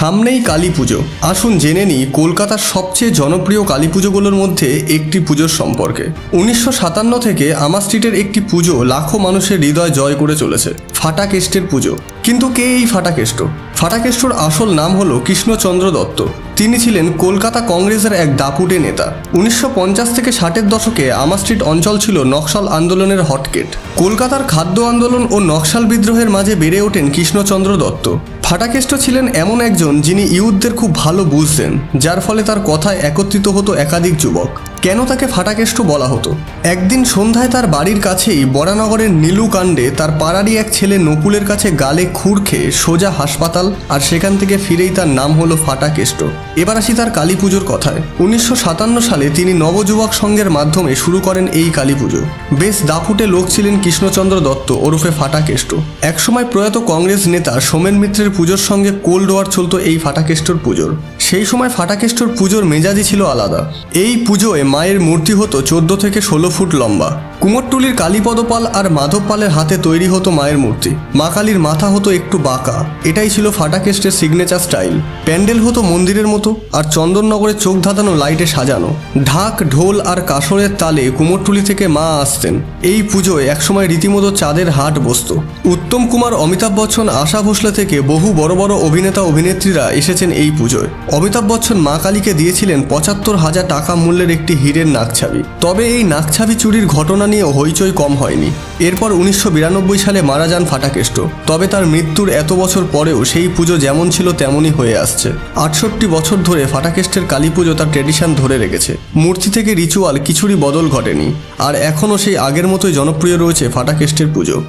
সামনেই কালী পুজো। আসুন জেনে নিই কলকাতার সবচেয়ে জনপ্রিয় কালী পুজোগুলোর মধ্যে একটি পুজোর সম্পর্কে। উনিশশো সাতান্ন থেকে আমার স্ট্রিটের একটি পুজো লাখো মানুষের হৃদয় জয় করে চলেছে, ফাটাকেষ্টের পুজো। কিন্তু কে এই ফাটাকেষ্ট? ফাটাকেষ্টর আসল নাম হলো কৃষ্ণচন্দ্র দত্ত। তিনি ছিলেন কলকাতা কংগ্রেসের এক দাপুটে নেতা। উনিশশো পঞ্চাশ থেকে ষাটের দশকে আমা স্ট্রিট অঞ্চল ছিল নকশাল আন্দোলনের হটকেট। কলকাতার খাদ্য আন্দোলন ও নকশাল বিদ্রোহের মাঝে বেড়ে ওঠেন কৃষ্ণচন্দ্র দত্ত। ফাটাকেষ্ট ছিলেন এমন একজন যিনি ইউথদের খুব ভালো বুঝতেন, যার ফলে তার কথায় একত্রিত হতো একাধিক যুবক। কেন তাকে ফাটাকেষ্ট বলা হতো? একদিন সন্ধ্যায় তার বাড়ির কাছেই বরানগরের নীলু কাণ্ডে তার পাড়ারই এক ছেলে নকুলের কাছে গালে খুঁড় খেয়ে সোজা হাসপাতাল আর সেখান থেকে ফিরেই তার নাম হলো ফাটাকেষ্ট। এবার আসি তার কালী পুজোর কথায়। উনিশশো সাতান্ন সালে তিনি নবযুবক সংঘের মাধ্যমে শুরু করেন এই কালী পুজো। বেশ দাপুটে লোক ছিলেন কৃষ্ণচন্দ্র দত্ত ওরফে ফাটাকেষ্ট। একসময় প্রয়াত কংগ্রেস নেতা সোমেন মিত্রের পুজোর সঙ্গে কোল্ড ওয়ার চলত এই ফাটাকেষ্টর পুজোর। সেই সময় ফাটাকেষ্টর পুজোর মেজাজই ছিল আলাদা। এই পুজোয় মায়ের মূর্তি হতো চোদ্দ থেকে ষোলো ফুট লম্বা। কুমোরটুলির কালীপদপাল আর মাধব পালের হাতে তৈরি হতো মায়ের মূর্তি। মা কালীর মাথা হতো একটু বাঁকা। এটাই ছিল ফাটাকেস্টের সিগনেচার স্টাইল প্যান্ডেল হতো মন্দিরের মতো আর চন্দননগরে চোখ ধাঁধানো লাইটে সাজানো। ঢাক, ঢোল আর কাসরের তালে কুমোরটুলি থেকে মা আসতেন। এই পুজোয় একসময় রীতিমতো চাঁদের হাট বসতো। উত্তম কুমার, অমিতাভ বচ্চন, আশা ভোসলে থেকে বহু বড় বড় অভিনেতা, অভিনেত্রীরা এসেছেন এই পুজোয়। অমিতাভ বচ্চন মা কালীকে দিয়েছিলেন পঁচাত্তর হাজার টাকা মূল্যের একটি হীরের নাকছাবি। তবে এই নাকছাবি চুরির ঘটনা নিয়ে হইচই কম হয়নি। এরপর উনিশশো বিরানব্বই সালে মারা যান ফাটাকেষ্ট। তবে তার মৃত্যুর এত বছর পরেও সেই পুজো যেমন ছিল তেমনই হয়ে আসছে। আটষট্টি বছর ধরে ফাটাকেষ্টের কালী পুজো তার ট্রেডিশন ধরে রেখেছে। মূর্তি থেকে রিচুয়াল কিছুরই বদল ঘটেনি। আর এখনও সেই আগের মতোই জনপ্রিয় রয়েছে ফাটাকেষ্টের পুজো।